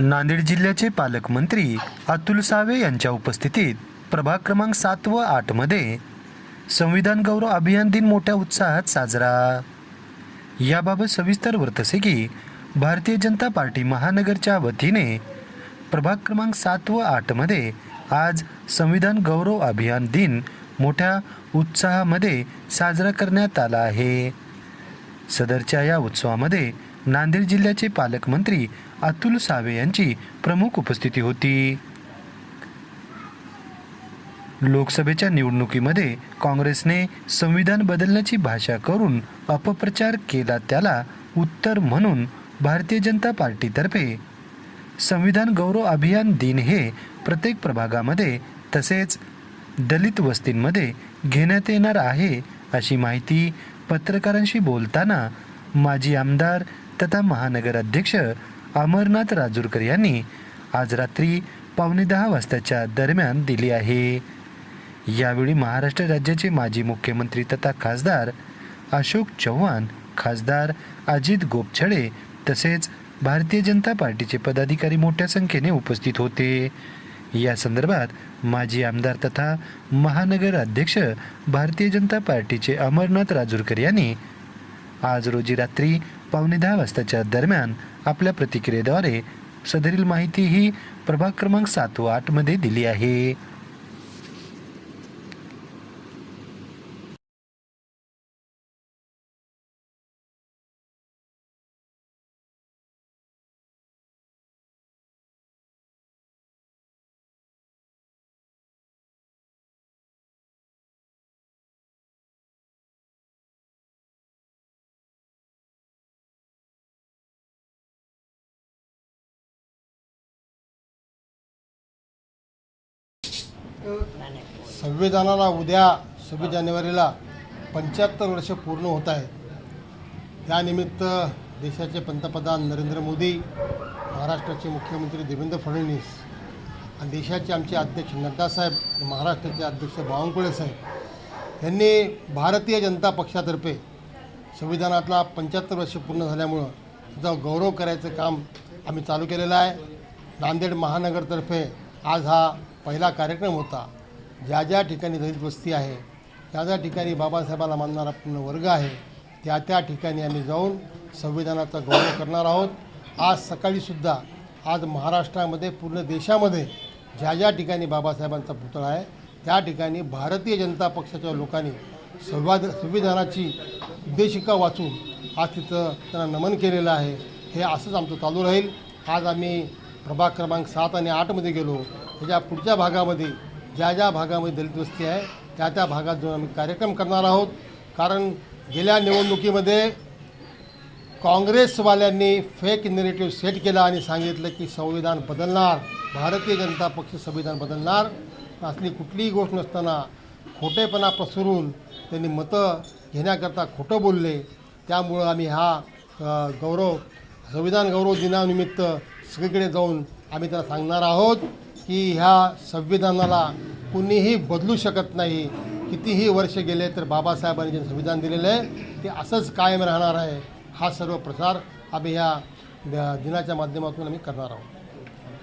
नांदेड जिल्ह्याचे पालकमंत्री अतुल सावे यांच्या उपस्थितीत प्रभाग क्रमांक सात व आठमध्ये संविधान गौरव अभियान दिन मोठ्या उत्साहात साजरा. याबाबत सविस्तर वृत्त की भारतीय जनता पार्टी महानगरच्या वतीने प्रभाग क्रमांक सात व आठमध्ये आज संविधान गौरव अभियान दिन मोठ्या उत्साहामध्ये साजरा करण्यात आला आहे. सदरच्या या उत्सवामध्ये नांदेड जिल्ह्याचे पालकमंत्री अतुल सावे यांची प्रमुख उपस्थिती होती. लोकसभेच्या निवडणुकीमध्ये काँग्रेसने संविधान बदलण्याची भाषा करून अपप्रचार केला त्याला उत्तर म्हणून भारतीय जनता पार्टीतर्फे. संविधान गौरव अभियान दिन हे प्रत्येक प्रभागामध्ये तसेच दलित वस्तींमध्ये घेण्यात येणार आहे अशी माहिती पत्रकारांशी बोलताना माजी आमदार तथा महानगराध्यक्ष अमरनाथ राजूरकर यांनी आज रात्री पावणे दहा वाजताच्या दरम्यान दिली आहे. यावेळी महाराष्ट्र राज्याचे माजी मुख्यमंत्री तथा खासदार अशोक चव्हाण खासदार अजित गोपछडे तसेच भारतीय जनता पार्टीचे पदाधिकारी मोठ्या संख्येने उपस्थित होते. या संदर्भात माजी आमदार तथा महानगर अध्यक्ष भारतीय जनता पार्टीचे अमरनाथ राजूरकर यांनी आज रोजी रात्री पावणे दहा वाजताच्या दरम्यान आपल्या प्रतिक्रियेद्वारे सदरील माहिती ही प्रभाग क्रमांक सात व आठमध्ये दिली आहे. संविधानाला उद्या सव्वीस जानेवारीला पंच्याहत्तर वर्ष पूर्ण होत आहेत. त्यानिमित्त देशाचे पंतप्रधान नरेंद्र मोदी महाराष्ट्राचे मुख्यमंत्री देवेंद्र फडणवीस आणि देशाचे आमचे अध्यक्ष नड्डासाहेब आणि महाराष्ट्राचे अध्यक्ष बावनकुळे साहेब यांनी भारतीय जनता पक्षातर्फे संविधानातला पंच्याहत्तर वर्ष पूर्ण झाल्यामुळं त्याचा गौरव करायचं काम आम्ही चालू केलेलं आहे. नांदेड महानगरतर्फे आज हा पहिला कार्यक्रम होता. ज्या ज्या ठिकाणी दलित वस्ती आहे त्या ज्या ठिकाणी बाबासाहेबाला मानणारा पूर्ण वर्ग आहे त्या त्या ठिकाणी आम्ही जाऊन संविधानाचा गौरव करणार आहोत. आज सकाळीसुद्धा आज महाराष्ट्रामध्ये पूर्ण देशामध्ये ज्या ज्या ठिकाणी बाबासाहेबांचा पुतळा आहे त्या ठिकाणी भारतीय जनता पक्षाच्या लोकांनी संवाद संविधानाची उद्देशिका वाचून आज तिथं त्यांना नमन केलेलं आहे. हे असंच आमचं चालू राहील. आज आम्ही प्रभाग क्रमांक सात आणि आठमध्ये गेलो. म्हणजे त्याच्या पुढच्या भागामध्ये ज्या ज्या भागामध्ये दलित वस्ती आहे त्या त्या भागात जाऊन आम्ही कार्यक्रम करणार आहोत. कारण गेल्या निवडणुकीमध्ये काँग्रेसवाल्यांनी फेक नेरेटिव्ह सेट केला आणि सांगितलं की संविधान बदलणार भारतीय जनता पक्ष संविधान बदलणार. असली कुठलीही गोष्ट नसताना खोटेपणा पसरून त्यांनी मतं घेण्याकरता खोटं बोलले. त्यामुळं आम्ही हा गौरव संविधान गौरव दिनानिमित्त सगळीकडे जाऊन आम्ही त्यांना सांगणार आहोत. की ह्या संविधानाला कुणीही बदलू शकत नाही. कितीही वर्ष गेले तर बाबासाहेबांनी जे संविधान दिलेलं आहे ते असंच कायम राहणार आहे. हा सर्व प्रसार आम्ही ह्या दिनाच्या माध्यमातून आम्ही करणार आहोत.